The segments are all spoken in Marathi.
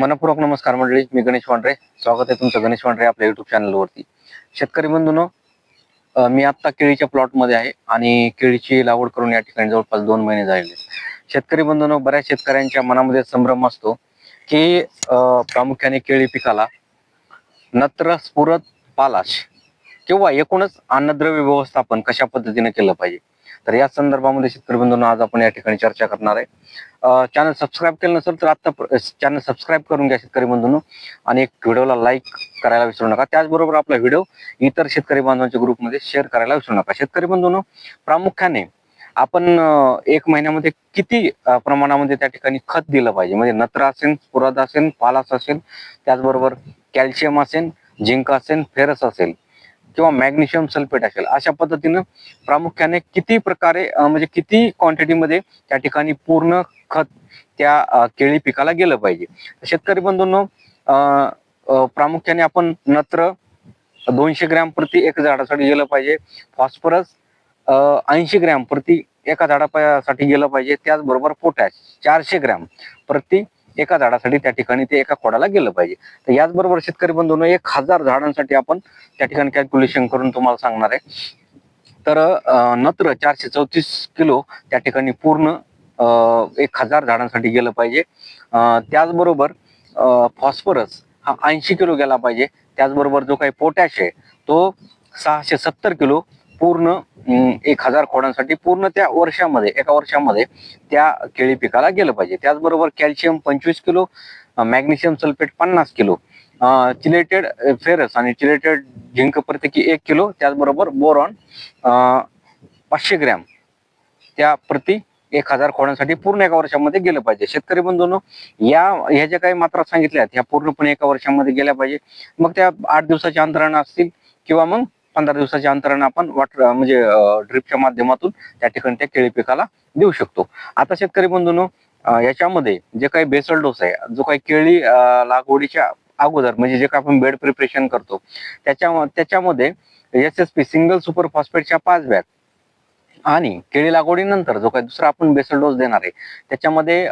मनपूर्वक नमस्कार मंडळी मी गणेश वांड्रे स्वागत आहे तुमचं गणेश वांड्रे आपल्या युट्यूब चॅनलवरती शेतकरी बंधूनो मी आत्ता केळीच्या प्लॉटमध्ये आहे आणि केळीची लागवड करून या ठिकाणी जवळपास दोन महिने झालेले आहेत. शेतकरी बंधूनो बऱ्याच शेतकऱ्यांच्या मनामध्ये संभ्रम असतो की प्रामुख्याने केळी पिकाला नत्र स्फुरत पालाश किंवा एकूणच अन्नद्रव्य व्यवस्थापन कशा पद्धतीने केलं पाहिजे? तर या संदर्भामध्ये शेतकरी बंधूंना आज आपण या ठिकाणी चर्चा करणार आहे. चॅनल सबस्क्राईब केलं नसेल तर आता चॅनल सबस्क्राईब करून घ्या शेतकरी बंधूंनो. आणि एक व्हिडिओला लाईक करायला विसरू नका. त्याचबरोबर आपला व्हिडिओ इतर शेतकरी बांधवांच्या ग्रुपमध्ये शेअर करायला विसरू नका. शेतकरी बंधूंनो प्रामुख्याने आपण एक महिन्यामध्ये किती प्रमाणामध्ये त्या ठिकाणी खत दिलं पाहिजे? म्हणजे नत्र असेल पुराद असेल पालास असेल त्याचबरोबर कॅल्शियम असेल झिंक असेल फेरस असेल. किंवा मॅग्नेशियम सल्फेट असेल अशा पद्धतीनं प्रामुख्याने किती प्रकारे म्हणजे किती क्वांटिटीमध्ये त्या ठिकाणी पूर्ण खत त्या केळी पिकाला गेलं पाहिजे. शेतकरी बंधूंनो प्रामुख्याने आपण नत्र दोनशे ग्रॅम प्रति एक झाडासाठी गेलं पाहिजे. फॉस्फरस ऐंशी ग्रॅम प्रति एका झाडासाठी गेलं पाहिजे. त्याचबरोबर पोटॅश चारशे ग्रॅम प्रति एका झाडासाठी त्या ठिकाणी ते एका खोडाला गेलं पाहिजे. तर याचबरोबर शेतकरी बंधूंनो एक हजार झाडांसाठी आपण त्या ठिकाणी कॅल्क्युलेशन करून तुम्हाला सांगणार आहे. तर नत्र चारशे चौतीस किलो त्या ठिकाणी पूर्ण एक हजार झाडांसाठी गेलं पाहिजे. अं, त्याचबरोबर फॉस्फरस हा ऐंशी किलो गेला पाहिजे. त्याचबरोबर जो काही पोटॅश आहे तो सहाशे सत्तर किलो पूर्ण एक हजार खोडांसाठी पूर्ण त्या वर्षामध्ये एका वर्षामध्ये त्या केळी पिकाला गेलं पाहिजे. त्याचबरोबर कॅल्शियम पंचवीस किलो मॅग्नेशियम सल्फेट पन्नास किलो चिलेटेड फेरस आणि चिलेटेड झिंक प्रत्येकी एक किलो त्याचबरोबर बोरॉन पाचशे ग्रॅम त्या प्रति एक हजार खोड्यांसाठी पूर्ण एका वर्षामध्ये गेलं पाहिजे. शेतकरी बंधूंनो या ह्या ज्या काही मात्रा सांगितल्या ह्या पूर्णपणे एका वर्षामध्ये गेल्या पाहिजे. मग त्या आठ दिवसाच्या अंतरानं असतील किंवा मग पंधरा दिवसाच्या अंतराने आपण वॉटर म्हणजे ड्रिपच्या माध्यमातून त्या ठिकाणी त्या केळी पिकाला देऊ शकतो. आता शेतकरी बंधूंनो याच्यामध्ये जे काही बेसल डोस आहे जो काही केळी लागवडीच्या अगोदर म्हणजे जे काही आपण बेड प्रिपरेशन करतो त्याच्या त्याच्यामध्ये S S P single super फॉस्फेटच्या पाच बॅग आणि केळी लागवडीनंतर जो काही दुसरा आपण बेसल डोस देणार आहे त्याच्यामध्ये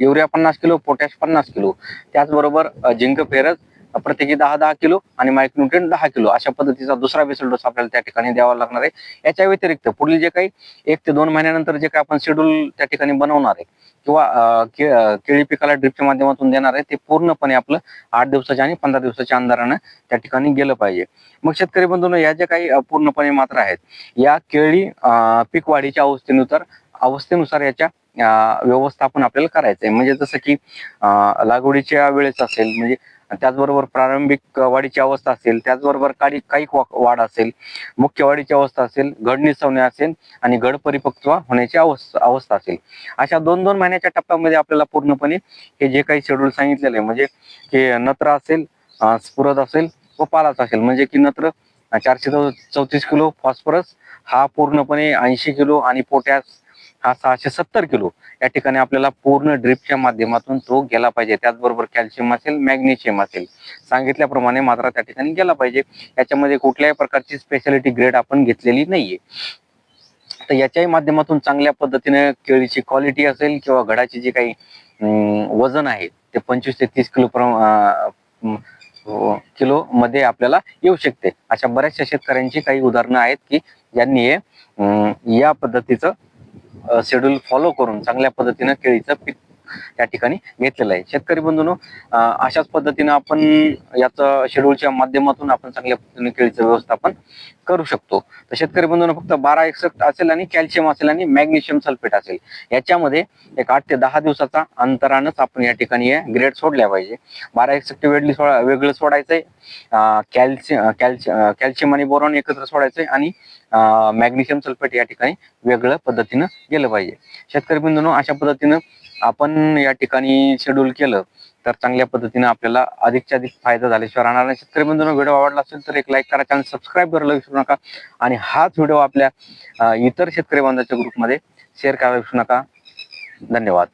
युरिया पन्नास किलो पोटॅश पन्नास किलो त्याचबरोबर जिंक फेरस प्रत्येकी दहा दहा किलो आणि मायक्रोन्युट्रिएंट दहा किलो अशा पद्धतीचा दुसरा बेसल डोस आपल्याला त्या ठिकाणी द्यावा लागणार आहे. याच्या व्यतिरिक्त पुढील जे काही एक ते दोन महिन्यानंतर जे काही आपण शेड्यूल त्या ठिकाणी बनवणार आहे किंवा केळी पिकाला ड्रिपच्या माध्यमातून देणार आहे ते पूर्णपणे आपलं आठ दिवसाच्या आणि पंधरा दिवसाच्या अंधारानं त्या ठिकाणी गेलं पाहिजे. मग शेतकरी बंधून या ज्या काही पूर्णपणे मात्र आहेत या केळी पीक वाढीच्या अवस्थेनुसार अवस्थेनुसार याच्या व्यवस्थापन आपल्याला करायचं आहे म्हणजे जसं की लागवडीच्या वेळेस असेल म्हणजे त्याचबरोबर प्रारंभिक वाढीची अवस्था असेल त्याचबरोबर काही काही वा- वाढ असेल मुख्य वाढीची अवस्था असेल घड निसवणे असेल आणि घड परिपक्व होण्याची अवस्था अवस्था असेल. अशा दोन दोन महिन्याच्या टप्प्यामध्ये आपल्याला पूर्णपणे हे जे काही शेड्यूल सांगितलेलं आहे म्हणजे हे नत्र असेल स्फुरद असेल व पालाच असेल म्हणजे की नत्र चारशे चौतीस किलो फॉस्फरस हा पूर्णपणे ऐंशी किलो आणि पोटॅश हा सहाशे सत्तर किलो. या ठिकाणी आपल्याला पूर्ण ड्रिपच्या माध्यमातून तो गेला पाहिजे. त्याचबरोबर कॅल्शियम असेल मॅग्नेशियम असेल. सांगितल्याप्रमाणे मात्रा त्या ठिकाणी गेला पाहिजे. याच्यामध्ये कुठल्याही प्रकारची स्पेशालिटी ग्रेड आपण घेतलेली नाहीये. तर याच्याही माध्यमातून चांगल्या पद्धतीने केळीची क्वालिटी असेल किंवा घडाची जी काही अं, वजन आहे ते पंचवीस ते तीस किलो किलो मध्ये आपल्याला येऊ शकते. अशा बऱ्याचशा शेतकऱ्यांची काही उदाहरणं आहेत की ज्यांनी या पद्धतीचं शेड्यूल फॉलो करून चांगल्या पद्धतीनं केळीचं पीक त्या ठिकाणी घेतलेलं आहे. शेतकरी बंधूंनो अशाच पद्धतीनं आपण याचं शेड्यूलच्या माध्यमातून आपण चांगल्या पद्धतीने केळीचं व्यवस्थापन करू शकतो. तर शेतकरी बंधूंनो फक्त बारा एकसष्ट असेल आणि कॅल्शियम असेल आणि मॅग्नेशियम सल्फेट असेल. याच्यामध्ये एक आठ ते दहा दिवसाचा अंतरानच आपण या ठिकाणी ग्रेड सोडल्या पाहिजे. बारा एकसष्ट वेगळी सोडा वेगळं सोडायचंय. कॅल्शियम कॅल्शियम कॅल्शियम आणि बोरॉन एकत्र सोडायचंय आणि मॅग्नेशियम सल्फेट या ठिकाणी वेगळं पद्धतीनं गेलं पाहिजे. शेतकरी बंधूंनो अशा पद्धतीनं आपण या ठिकाणी शेड्यूल केलं तर चांगल्या पद्धतीने आपल्याला अधिकच्या अधिक फायदा झाल्याशिवाय राहणार नाही. शेतकरी बंधूंना व्हिडिओ आवडला असेल तर एक लाईक करा चॅनल सबस्क्राईब करायला विसरू नका. आणि हाच व्हिडिओ आपल्या इतर शेतकरी बांधवाच्या ग्रुपमध्ये शेअर करायला विसरू नका. धन्यवाद.